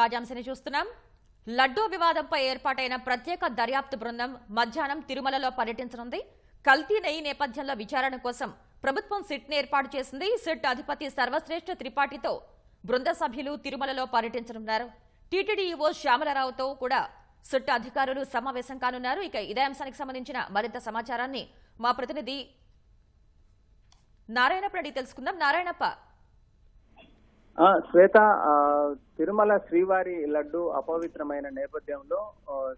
తాజాంశాన్ని చూస్తున్నాం. లడ్డూ వివాదంపై ఏర్పాటైన ప్రత్యేక దర్యాప్తు బృందం మధ్యాహ్నం తిరుమలలో పర్యటించనుంది. కల్తీ నెయ్యి నేపథ్యంలో విచారణ కోసం ప్రభుత్వం సిట్ని ఏర్పాటు చేసింది. సిట్ అధిపతి సర్వశ్రేష్ఠ త్రిపాఠితో బృంద సభ్యులు తిరుమలలో పర్యటించనున్నారు. టీటీడీఈఓ శ్యామలరావుతో కూడా సిట్ అధికారులు సమావేశం కానున్నారు. ఇక ఇదే అంశానికి సంబంధించిన మరింత సమాచారాన్ని మా ప్రతినిధి నారాయణప్ప అడిగి తెలుసుకుందాం. నారాయణప్ప. శ్వేత తిరుమల శ్రీవారి లడ్డు అపవిత్రమైన నేపథ్యంలో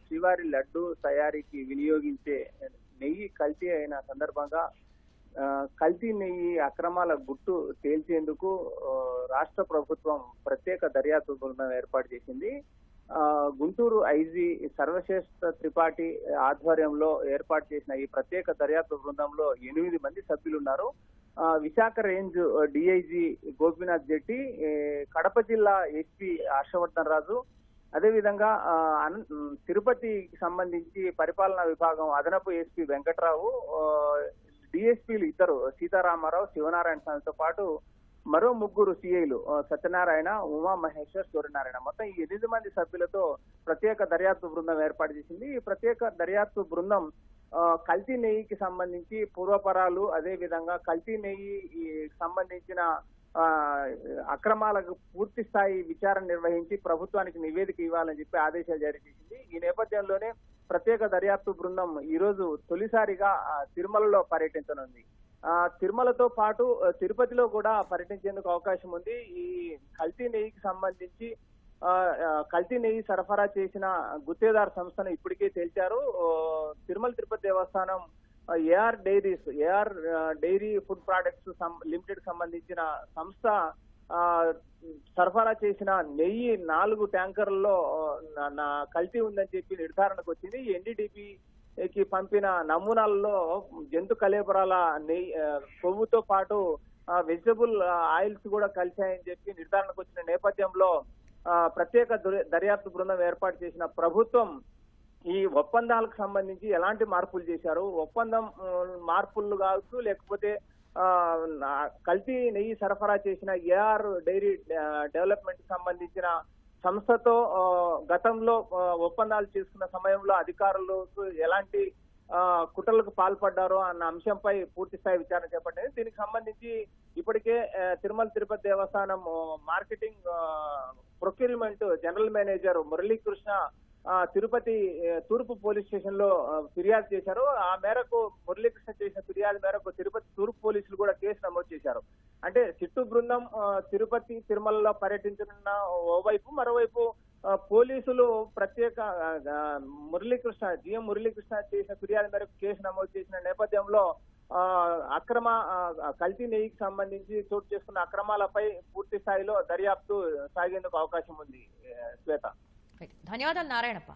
శ్రీవారి లడ్డు తయారీకి వినియోగించే నెయ్యి కల్తీ అయిన సందర్భంగా కల్తీ నెయ్యి అక్రమాల గుట్టు తేల్చేందుకు రాష్ట్ర ప్రభుత్వం ప్రత్యేక దర్యాప్తు బృందం ఏర్పాటు చేసింది. గుంటూరు ఐజీ సర్వశ్రేష్ఠ త్రిపాఠి ఆధ్వర్యంలో ఏర్పాటు చేసిన ఈ ప్రత్యేక దర్యాప్తు బృందంలో ఎనిమిది మంది సభ్యులు ఉన్నారు విశాఖ రేంజ్ డిఐజీ గోపీనాథ్ జెట్టి కడప జిల్లా ఎస్పీ హర్షవర్ధన్ రాజు. అదేవిధంగా అన- తిరుపతికి సంబంధించి పరిపాలనా విభాగం అదనపు ఎస్పీ వెంకట్రావు డిఎస్పీలు ఇద్దరు సీతారామారావు శివనారాయణ స్వామితో పాటు మరో ముగ్గురు సీఐలు సత్యనారాయణ ఉమా మహేశ్వర్ సూర్యనారాయణ. మొత్తం ఈ ఎనిమిది మంది సభ్యులతో ప్రత్యేక దర్యాప్తు బృందం ఏర్పాటు చేసింది. ఈ ప్రత్యేక దర్యాప్తు బృందం కల్తీ నెయ్యికి సంబంధించి పూర్వపరాలు అదే విధంగా కల్తీ నెయ్యి సంబంధించిన అక్రమాలకు పూర్తి స్థాయి విచారణ నిర్వహించి ప్రభుత్వానికి నివేదిక ఇవ్వాలని చెప్పి ఆదేశాలు జారీ చేసింది. ఈ నేపథ్యంలోనే ప్రత్యేక దర్యాప్తు బృందం ఈరోజు తొలిసారిగా తిరుమలలో పర్యటించనుంది. తిరుమలతో పాటు తిరుపతిలో కూడా పర్యటించేందుకు అవకాశం ఉంది. ఈ కల్తీ నెయ్యికి సంబంధించి కల్తీ నెయ్యి సరఫరా చేసిన గుత్తేదారు సంస్థను ఇప్పటికే తేల్చారు. Tirumala Tirupati Devasthanam AR dairies AR dairy food products limited సంబంధించిన సంస్థ సరఫరా చేసిన నెయ్యి నాలుగు ట్యాంకర్లలో నా- కల్తీ ఉందని చెప్పి నిర్ధారణకు వచ్చింది. ఎన్డీడీపీ కి పంపిన నమూనాల్లో జంతు కలేబరాల నెయ్యి కొవ్వుతో పాటు వెజిటబుల్ ఆయిల్స్ కూడా కలిశాయని చెప్పి నిర్ధారణకు వచ్చిన నేపథ్యంలో ప్రత్యేక దర్యాప్తు బృందం ఏర్పాటు చేసిన ప్రభుత్వం ఈ ఒప్పందాలకు సంబంధించి ఎలాంటి మార్పులు చేశారు? ఒప్పందం మార్పులు కావచ్చు లేకపోతే కల్తీ నెయ్యి సరఫరా చేసిన ఏఆర్ డైరీ డెవలప్మెంట్ సంబంధించిన సంస్థతో గతంలో ఒప్పందాలు చేసుకున్న సమయంలో అధికారులు ఎలాంటి కుట్రలకు పాల్పడ్డారో అన్న అంశంపై పూర్తి స్థాయి విచారణ చేపట్టింది. దీనికి సంబంధించి Tirumala Tirupati Devasthanam marketing procurement general manager Muralikrishna Tirupati తూర్పు పోలీస్ స్టేషన్లో ఫిర్యాదు చేశారు. ఆ మేరకు మురళీకృష్ణ చేసిన ఫిర్యాదు మేరకు తిరుపతి తూర్పు పోలీసులు కూడా కేసు నమోదు చేశారు. అంటే చిట్టు బృందం తిరుపతి తిరుమలలో పర్యటించనున్న ఓవైపు మరోవైపు పోలీసులు ప్రత్యేక మురళీకృష్ణ జిఎం మురళీకృష్ణ చేసిన ఫిర్యాదు మేరకు కేసు నమోదు చేసిన నేపథ్యంలో అక్రమ కల్తీ నెయ్యికి సంబంధించి చోటు చేసుకున్న అక్రమాలపై పూర్తి స్థాయిలో దర్యాప్తు సాగేందుకు అవకాశం ఉంది శ్వేత. ధన్యవాదాలు నారాయణప్ప.